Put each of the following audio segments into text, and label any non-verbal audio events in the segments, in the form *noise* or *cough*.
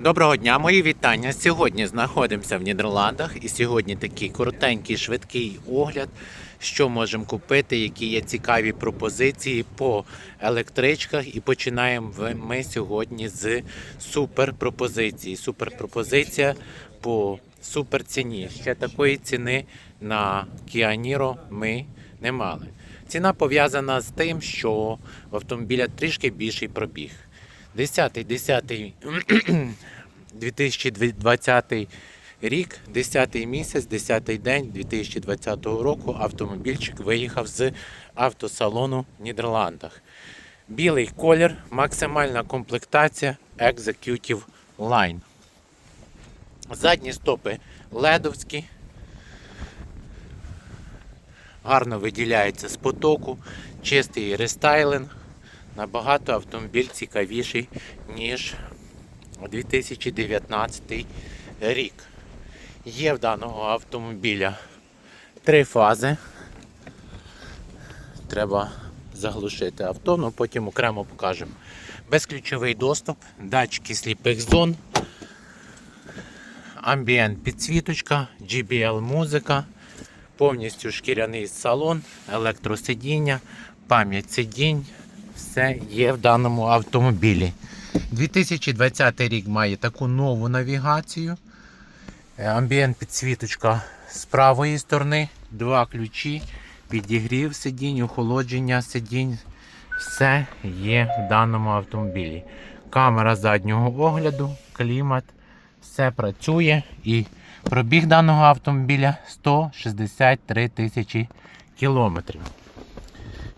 Доброго дня, мої вітання. Сьогодні знаходимося в Нідерландах і сьогодні такий коротенький, швидкий огляд, що можемо купити, які є цікаві пропозиції по електричках. І починаємо ми сьогодні з суперпропозиції. Суперпропозиція по суперціні. Ще такої ціни на Niro ми не мали. Ціна пов'язана з тим, що в автомобіля трішки більший пробіг. 10 10 2020 рік, 10 місяць, 10 день 2020 року автомобільчик виїхав з автосалону в Нідерландах. Білий колір, максимальна комплектація Executive Line. Задні стопи ледовські. Гарно виділяється з потоку, чистий рестайлинг. Набагато автомобіль цікавіший, ніж 2019 рік. Є в даного автомобіля три фази. Треба заглушити авто, але потім окремо покажемо. Безключовий доступ, датчики сліпих зон, амбієнт підсвіточка, GBL музика, повністю шкіряний салон, електросидіння, пам'ять сидінь. Все є в даному автомобілі. 2020 рік має таку нову навігацію. Е, Амбієнт підсвіточка з правої сторони, два ключі, підігрів сидінь, охолодження сидінь. Все є в даному автомобілі. Камера заднього огляду, клімат, все працює і пробіг даного автомобіля 163 тисячі кілометрів.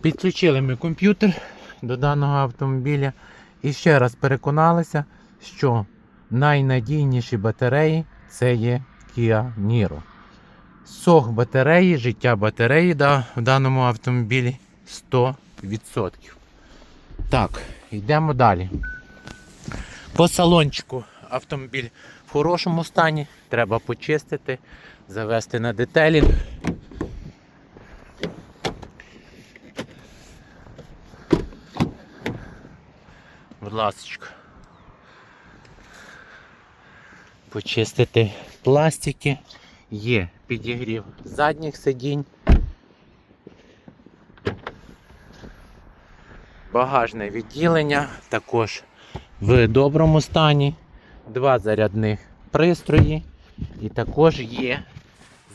Підключили ми комп'ютер до даного автомобіля і ще раз переконалися, що найнадійніші батареї це є Kia Niro. Сох батареї, життя батареї да, в даному автомобілі 100%. Так, йдемо далі. По салончику автомобіль в хорошому стані, треба почистити, завести на детелінг. Ласочка. Почистити пластики. Є підігрів задніх сидінь. Багажне відділення також в доброму стані. Два зарядних пристрої. І також є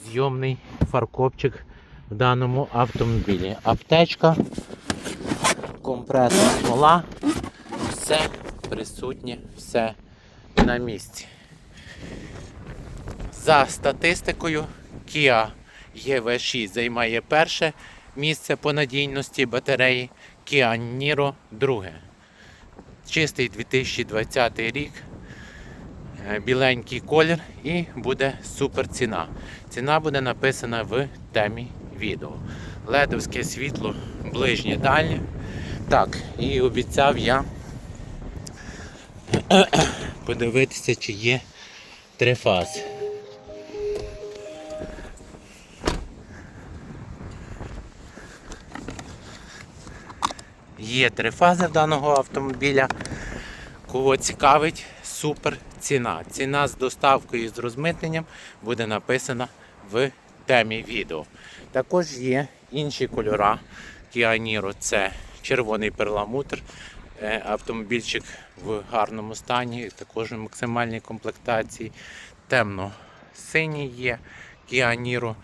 зйомний фаркопчик в даному автомобілі. Аптечка, компресор смола все присутнє, все на місці. За статистикою, Kia EV6 займає перше місце по надійності батареї, Kia Niro друге. Чистий 2020 рік, е, біленький колір і буде супер ціна. Ціна буде написана в темі відео. Ледовське світло ближнє дальнє. Так, і обіцяв я *coughs* подивитися, чи є три фази. Є три фази в даного автомобіля. Кого цікавить, супер ціна. Ціна з доставкою і з розмитненням буде написана в темі відео. Також є інші кольора Kia Це червоний перламутр, автомобільчик в гарному стані, також в максимальній комплектації. Темно-синій є Kia Niro.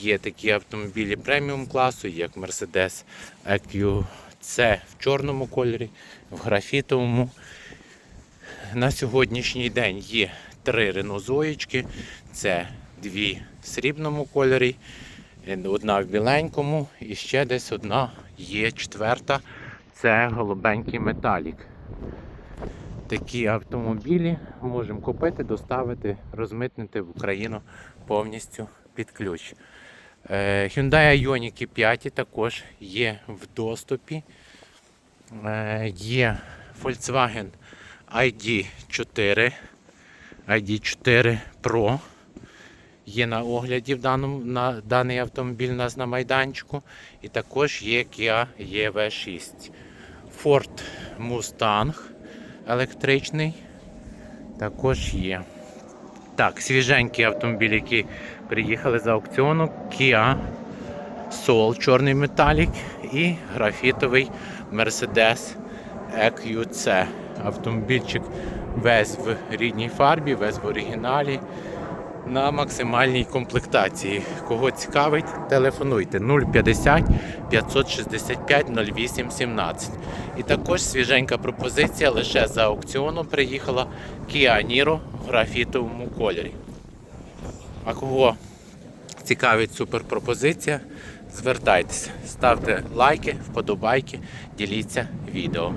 Є такі автомобілі преміум класу, як Mercedes EQC в чорному кольорі, в графітовому. На сьогоднішній день є три Zoe'чки. Це дві в срібному кольорі, е, одна в біленькому і ще десь одна є четверта. Це голубенький металік. Такі автомобілі можемо купити, доставити, розмитнити в Україну повністю під ключ. Е, Hyundai Ioniq 5 також є в доступі. Е, Є Volkswagen ID4, ID4 Pro. Є на огляді в даному, на даний автомобіль у нас на майданчику. І також є Kia EV6. Ford Mustang електричний. також є. Так, свіженькі автомобілі, які приїхали з аукціону. Kia Soul, чорний металік і графітовий Mercedes EQC. Автомобільчик весь в рідній фарбі, весь в оригіналі на максимальній комплектації. Кого цікавить, телефонуйте 050 565 08 17. І також свіженька пропозиція лише за аукціону приїхала Kia Niro в графітовому кольорі. А кого цікавить суперпропозиція, звертайтеся, ставте лайки, вподобайки, діліться відео.